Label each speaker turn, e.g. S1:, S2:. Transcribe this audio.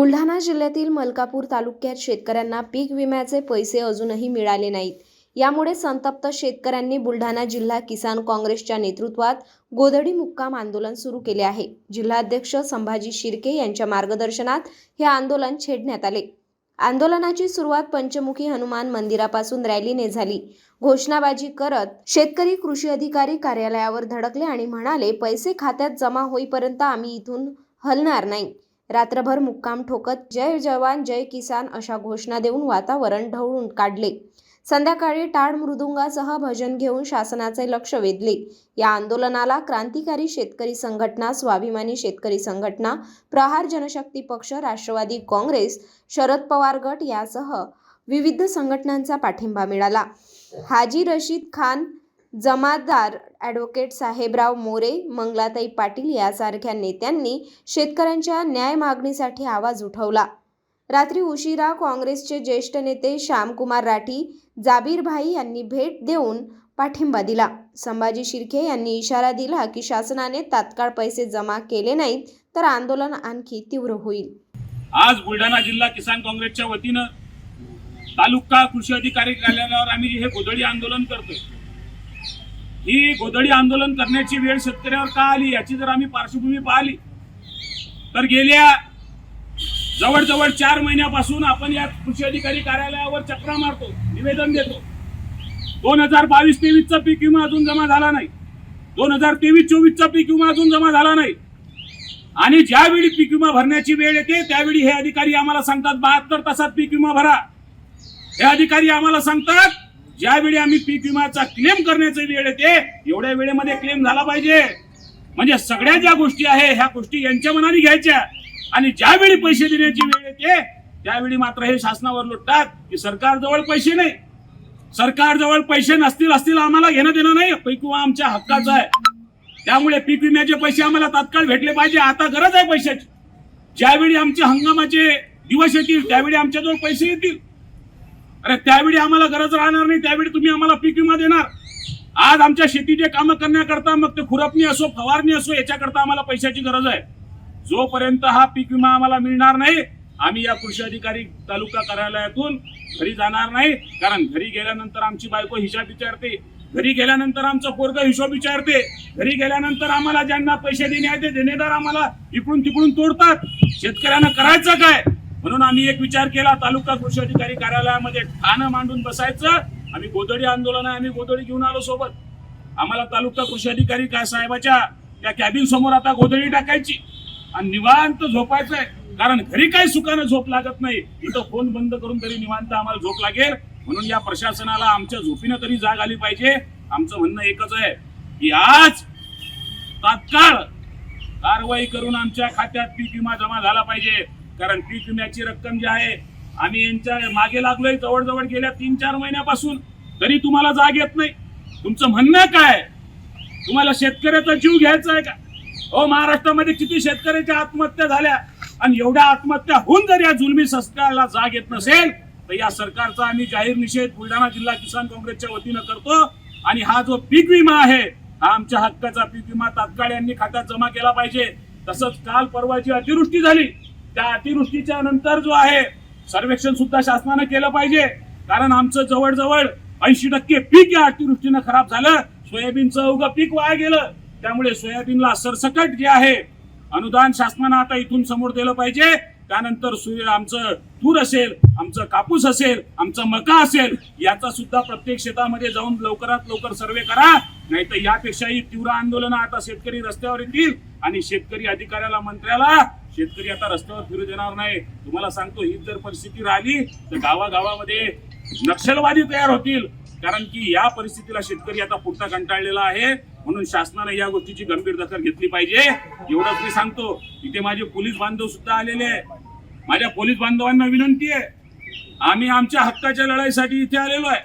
S1: बुलढाणा जिल्ह्यातील मलकापूर तालुक्यात शेतकऱ्यांना पीक विम्याचे पैसे अजूनही मिळाले नाहीत. यामुळे संतप्त शेतकऱ्यांनी बुलढाणा जिल्हा किसान काँग्रेसच्या नेतृत्वात गोधडी मुक्काम आंदोलन सुरू केले आहे. जिल्हाध्यक्ष संभाजी शिर्के यांच्या मार्गदर्शनात हे आंदोलन छेडण्यात आले. आंदोलनाची सुरुवात पंचमुखी हनुमान मंदिरापासून रॅलीने झाली. घोषणाबाजी करत शेतकरी कृषी अधिकारी कार्यालयावर धडकले आणि म्हणाले पैसे खात्यात जमा होईपर्यंत आम्ही इथून हलणार नाही. रात्रभर मुक्काम ठोकत जय जवान जय किसान अशा घोषणा देऊन वातावरण ढवळून काढले. संध्याकाळी टाळ मृदुंगासह भजन घेऊन शासनाचे लक्ष वेधले. या आंदोलनाला क्रांतिकारी शेतकरी संघटना स्वाभिमानी शेतकरी संघटना प्रहार जनशक्ती पक्ष राष्ट्रवादी काँग्रेस शरद पवार गट यासह विविध संघटनांचा पाठिंबा मिळाला. हाजी रशीद खान जमादार ॲडव्होकेट साहेबराव मोरे मंगलाताई पाटील यासारख्या नेत्यांनी शेतकऱ्यांच्या न्याय मागणीसाठी आवाज उठवला. रात्री उशिरा काँग्रेसचे ज्येष्ठ नेते श्यामकुमार राठी जाबीरभाई यांनी भेट देऊन पाठिंबा दिला. संभाजी शिर्के यांनी इशारा दिला की शासनाने तात्काळ पैसे जमा केले नाहीत तर आंदोलन आणखी तीव्र होईल.
S2: आज बुलढाणा जिल्हा किसान काँग्रेसच्या वतीनं तालुका कृषी अधिकारी कार्यालयावर आम्ही हे गोधडी आंदोलन करतोय. ही गोधडी आंदोलन करण्याची वेळ शेतकऱ्यावर का आली याची जर आम्ही पार्श्वभूमी पाहिली तर गेल्या जवळजवळ चार महिन्यापासून आपण या कृषी अधिकारी कार्यालयावर चक्रा मारतो निवेदन देतो. दोन हजार बावीस तेवीसचा पीक विमा अजून जमा झाला नाही. दोन हजार तेवीस चोवीसचा पीक विमा अजून जमा झाला नाही. आणि ज्यावेळी पीक विमा भरण्याची वेळ येते त्यावेळी हे अधिकारी आम्हाला सांगतात बहात्तर तासात पीक विमा भरा. हे अधिकारी आम्हाला सांगतात ज्यावेळी आम्ही पीक विम्याचा क्लेम करण्याची वेळ येते एवढ्या वेळेमध्ये क्लेम झाला पाहिजे. म्हणजे सगळ्या ज्या गोष्टी आहे ह्या गोष्टी यांच्या मनाने घ्यायच्या. आणि ज्यावेळी पैसे देण्याची वेळ येते त्यावेळी मात्र हे शासनावर लुटतात की सरकारजवळ पैसे नाही. सरकारजवळ पैसे नसतील असतील आम्हाला घेणं देणं नाही. पीक विमा आमच्या हक्काचा आहे. त्यामुळे पीक विम्याचे पैसे आम्हाला तात्काळ भेटले पाहिजे. आता गरज आहे पैशाची. ज्यावेळी आमच्या हंगामाचे दिवस येतील त्यावेळी आमच्याजवळ पैसे येतील. अरे त्यावेळी आम्हाला गरज राहणार नाही त्यावेळी तुम्ही आम्हाला पीक विमा देणार. आज आमच्या शेतीचे कामं करण्याकरता मग ते खुरपणी असो फवारणी असो याच्याकरता आम्हाला पैशाची गरज आहे. जोपर्यंत हा पीक विमा आम्हाला मिळणार नाही आम्ही या कृषी अधिकारी तालुका कार्यालयातून घरी जाणार नाही. कारण घरी गेल्यानंतर आमची बायको हिशाब विचारते घरी गेल्यानंतर आमचं पोरग हिशोब विचारते घरी गेल्यानंतर आम्हाला ज्यांना पैसे देणे आहे ते देणेदार आम्हाला इकडून तिकडून तोडतात. शेतकऱ्यांना करायचं काय? म्हणून आम्ही एक विचार केला तालुका कृषी अधिकारी कार्यालयामध्ये ठाणं मांडून बसायचं. आम्ही गोदडी आंदोलन आहे आम्ही गोदडी घेऊन आलो सोबत. आम्हाला तालुका कृषी अधिकारी काय साहेबाच्या त्या कॅबिन समोर आता गोदडी टाकायची. आणि निवांत झोपायचं आहे कारण घरी काही सुखानं झोप लागत नाही. इथं फोन बंद करून तरी निवांत आम्हाला झोप लागेल. म्हणून या प्रशासनाला आमच्या झोपीनं तरी जाग आली पाहिजे. आमचं म्हणणं एकच आहे की आज तात्काळ कारवाई करून आमच्या खात्यात पीक विमा जमा झाला पाहिजे. कारण पीक विम्याची रक्कम जी आहे आम्ही यांच्या मागे लागलोय जवळजवळ गेल्या तीन चार महिन्यापासून तरी तुम्हाला जाग येत नाही. तुमचं म्हणणं काय? तुम्हाला शेतकऱ्याचा जीव घ्यायचा आहे का? हो महाराष्ट्रामध्ये किती शेतकऱ्याच्या आत्महत्या झाल्या आणि एवढ्या आत्महत्या होऊन जर या जुलमी संस्काराला जाग येत नसेल तर या सरकारचा आम्ही जाहीर निषेध बुलढाणा जिल्हा किसान काँग्रेसच्या वतीनं करतो आणि हा जो पीक विमा आहे हा आमच्या हक्काचा पीक विमा तात्काळ यांनी खात्यात जमा केला पाहिजे. तसंच काल परवाची अतिवृष्टी झाली त्या अतिवृष्टीच्या नंतर जो आहे सर्वेक्षण सुद्धा शासनानं केलं पाहिजे. कारण आमचं जवळजवळ ऐंशी टक्के पीक या अतिवृष्टीनं खराब झालं. सोयाबीनचं उगं पीक वाया गेलं. त्यामुळे सोयाबीनला सरसकट जे आहे अनुदान शासनानं आता इथून समोर दिलं पाहिजे. त्यानंतर सूर्य आमचं तूर असेल आमचं कापूस असेल आमचं मका असेल याचा सुद्धा प्रत्येक शेतामध्ये जाऊन लवकरात लवकर सर्वे करा. नाही तर यापेक्षाही तीव्र आंदोलन आता शेतकरी रस्त्यावर येतील आणि शेतकरी अधिकाऱ्याला मंत्र्याला शेतकरी आता रस्त्यावर फिरू देणार नाही. तुम्हाला सांगतो ही जर परिस्थिती राहिली तर गावागावामध्ये नक्षलवादी तयार होतील. कारण की या परिस्थितीला शेतकरी आता पुरता कंटाळलेला आहे. म्हणून शासनाने या गोष्टीची गंभीर दखल घेतली पाहिजे. एवढंच मी सांगतो इथे माझे पोलीस बांधव सुद्धा आलेले आहे माझ्या पोलीस बांधवांना विनंती आहे आम्ही आमच्या हक्काच्या लढाईसाठी इथे आलेलो आहे.